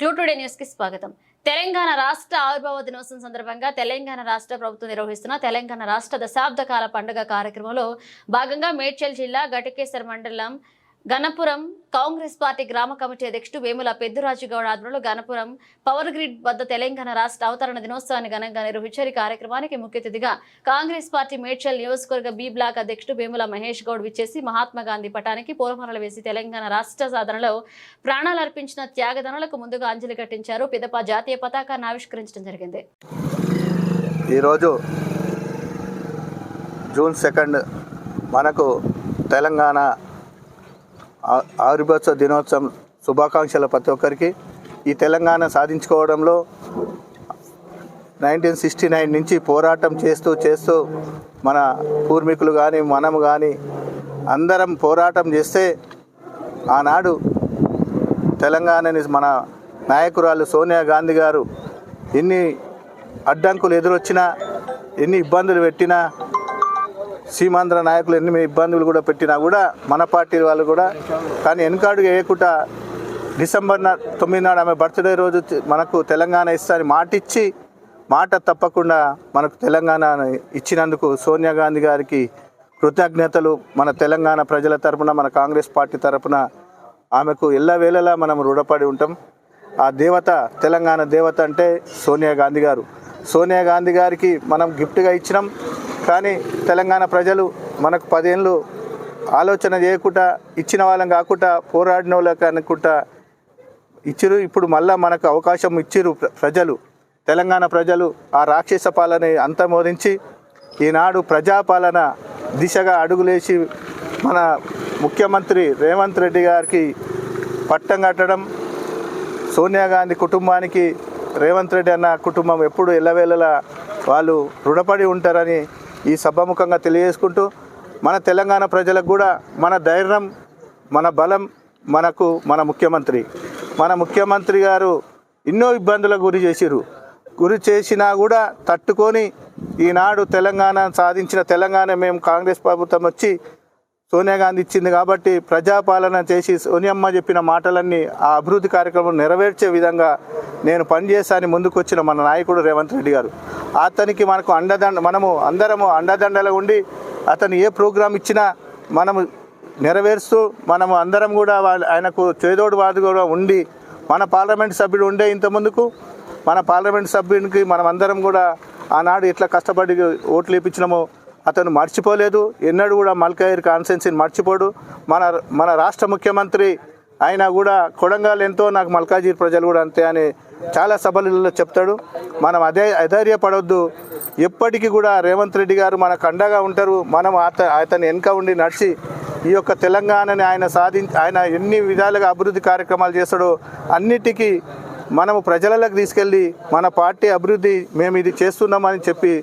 క్లూటుడే న్యూస్కి స్వాగతం. తెలంగాణ రాష్ట్ర ఆవిర్భావ దినోత్సవం సందర్భంగా తెలంగాణ రాష్ట్ర ప్రభుత్వం నిర్వహిస్తున్న తెలంగాణ రాష్ట్ర దశాబ్ద కాల పండుగ కార్యక్రమంలో భాగంగా మేడ్చల్ జిల్లా ఘటకేశ్వర మండలం గణపురం కాంగ్రెస్ పార్టీ గ్రామ కమిటీ అధ్యక్షుడు వేముల పెద్దురాజు గౌడ్ ఆధ్వర్యంలో గణపురం పవర్ గ్రిడ్ వద్ద తెలంగాణ రాష్ట్ర అవతరణ దినోత్సవాన్ని ఘనంగా నిర్వహించారు. ఈ కార్యక్రమానికి ముఖ్య అతిథిగా కాంగ్రెస్ పార్టీ మేడ్చల్ నియోజకవర్గ బి బ్లాక్ అధ్యక్షుడు వేముల మహేష్ గౌడ్ విచ్చేసి మహాత్మా గాంధీ పటానికి పూలమాలలు వేసి తెలంగాణ రాష్ట్ర సాధనలో ప్రాణాలు అర్పించిన త్యాగదనులకు ముందుగా అంజలి ఘటించారు పిదప జాతీయ పతాకాన్ని ఆవిష్కరించడం జరిగింది. ఈరోజు జూన్ సెకండ్ మనకు తెలంగాణ ఆ- దినోత్సవం శుభాకాంక్షలు ప్రతి ఒక్కరికి. ఈ తెలంగాణ సాధించుకోవడంలో నైన్టీన్ సిక్స్టీ నైన్ నుంచి పోరాటం చేస్తూ చేస్తూ మన పూర్వీకులు కానీ మనం కానీ అందరం పోరాటం చేస్తే ఆనాడు తెలంగాణని మన నాయకురాలు సోనియా గాంధీ గారు ఎన్ని అడ్డంకులు ఎదురొచ్చినా ఎన్ని ఇబ్బందులు పెట్టినా సీమాంధ్ర నాయకులు ఎన్ని ఇబ్బందులు కూడా పెట్టినా కూడా మన పార్టీ వాళ్ళు కూడా కానీ వెనుకాడుగా వేయకుండా డిసెంబర్ నా తొమ్మిది నాడు ఆమె బర్త్డే రోజు మనకు తెలంగాణ ఇస్తారని మాట ఇచ్చి మాట తప్పకుండా మనకు తెలంగాణ ఇచ్చినందుకు సోనియా గాంధీ గారికి కృతజ్ఞతలు. మన తెలంగాణ ప్రజల తరపున మన కాంగ్రెస్ పార్టీ తరపున ఆమెకు ఎల్లవేళలా మనం రుణపడి ఉంటాం. ఆ దేవత తెలంగాణ దేవత అంటే సోనియా గాంధీ గారు. సోనియా గాంధీ గారికి మనం గిఫ్ట్గా ఇచ్చినాం. కానీ తెలంగాణ ప్రజలు మనకు పదేళ్ళు ఆలోచన చేయకుండా ఇచ్చిన వాళ్ళం కాకుండా పోరాడిన వాళ్ళకి అనుకుంటా ఇచ్చిరు. ఇప్పుడు మళ్ళా మనకు అవకాశం ఇచ్చిరు ప్రజలు. తెలంగాణ ప్రజలు ఆ రాక్షస పాలన అంతమోదించి ఈనాడు ప్రజాపాలన దిశగా అడుగులేసి మన ముఖ్యమంత్రి రేవంత్ రెడ్డి గారికి పట్టం కట్టడం సోనియా గాంధీ కుటుంబానికి రేవంత్ రెడ్డి అన్న కుటుంబం ఎప్పుడు ఎల్లవేళలా వాళ్ళు రుణపడి ఉంటారని ఈ సభాముఖంగా తెలియజేసుకుంటూ మన తెలంగాణ ప్రజలకు కూడా మన ధైర్యం మన బలం మనకు మన ముఖ్యమంత్రి. మన ముఖ్యమంత్రి గారు ఎన్నో ఇబ్బందులకు గురి చేసిరు గురి చేసినా కూడా తట్టుకొని ఈనాడు తెలంగాణ సాధించిన తెలంగాణ మేము కాంగ్రెస్ ప్రభుత్వం వచ్చి సోనియా గాంధీ ఇచ్చింది కాబట్టి ప్రజాపాలన చేసి సోనియమ్మ చెప్పిన మాటలన్నీ ఆ అభివృద్ధి కార్యక్రమం నెరవేర్చే విధంగా నేను పనిచేస్తానని ముందుకు వచ్చిన మన నాయకుడు రేవంత్ రెడ్డి గారు. అతనికి మనకు అండదండ మనము అందరము అండదండలు ఉండి అతను ఏ ప్రోగ్రాం ఇచ్చినా మనము నెరవేరుస్తూ మనము అందరం కూడా ఆయనకు చేదోడు వాదు కూడా ఉండి మన పార్లమెంట్ సభ్యుడు ఉండే ఇంత ముందుకు మన పార్లమెంట్ సభ్యునికి మనం అందరం కూడా ఆనాడు ఎట్లా కష్టపడి ఓట్లు వేయించినామో అతను మర్చిపోలేదు. ఎన్నడూ కూడా మల్కాయిర్ కాన్సెన్సీని మర్చిపోడు. మన మన రాష్ట్ర ముఖ్యమంత్రి ఆయన కూడా కొడంగల్ ఎంతో నాకు మల్కాజీర్ ప్రజలు కూడా అంతే అని చాలా సభలలో చెప్తాడు. మనం అదే అధైర్యపడవద్దు ఎప్పటికీ కూడా రేవంత్ రెడ్డి గారు మనకు అండగా ఉంటారు. మనం అత అతని వెనుక ఉండి నడిచి ఈ యొక్క తెలంగాణని ఆయన సాధించి ఆయన ఎన్ని విధాలుగా అభివృద్ధి కార్యక్రమాలు చేస్తాడో అన్నిటికీ మనము ప్రజలకు తీసుకెళ్ళి మన పార్టీ అభివృద్ధి మేము ఇది చేస్తున్నామని చెప్పి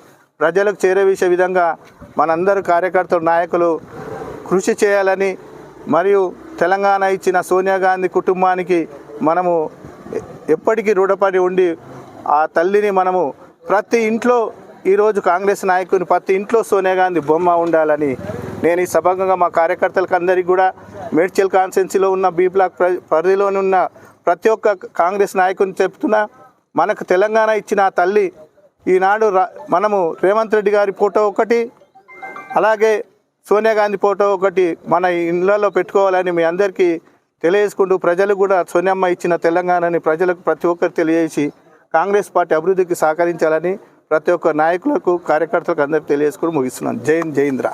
ప్రజలకు చేరవేసే విధంగా మనందరూ కార్యకర్తలు నాయకులు కృషి చేయాలని మరియు తెలంగాణ ఇచ్చిన సోనియా గాంధీ కుటుంబానికి మనము ఎప్పటికీ రుణపడి ఉండి ఆ తల్లిని మనము ప్రతి ఇంట్లో ఈరోజు కాంగ్రెస్ నాయకుని ప్రతి ఇంట్లో సోనియా గాంధీ బొమ్మ ఉండాలని నేను ఈ సభంగా మా కార్యకర్తలకు అందరికీ కూడా మేడ్చల్ కాన్స్టెన్సీలో ఉన్న బీ బ్లాక్ పరిధిలోని ఉన్న ప్రతి ఒక్క కాంగ్రెస్ నాయకుని చెప్తున్నా మనకు తెలంగాణ ఇచ్చిన ఆ తల్లి ఈనాడు రా మనము రేవంత్ రెడ్డి గారి ఫోటో ఒకటి అలాగే సోనియా గాంధీ ఫోటో ఒకటి మన ఇళ్ళలో పెట్టుకోవాలని మీ అందరికీ తెలియజేసుకుంటూ ప్రజలు కూడా సోనియమ్మ ఇచ్చిన తెలంగాణని ప్రజలకు ప్రతి ఒక్కరు తెలియజేసి కాంగ్రెస్ పార్టీ అభివృద్ధికి సహకరించాలని ప్రతి ఒక్క నాయకులకు కార్యకర్తలకు అందరికీ తెలియజేసుకుని ముగిస్తున్నాను. జైన్ జైంద్ర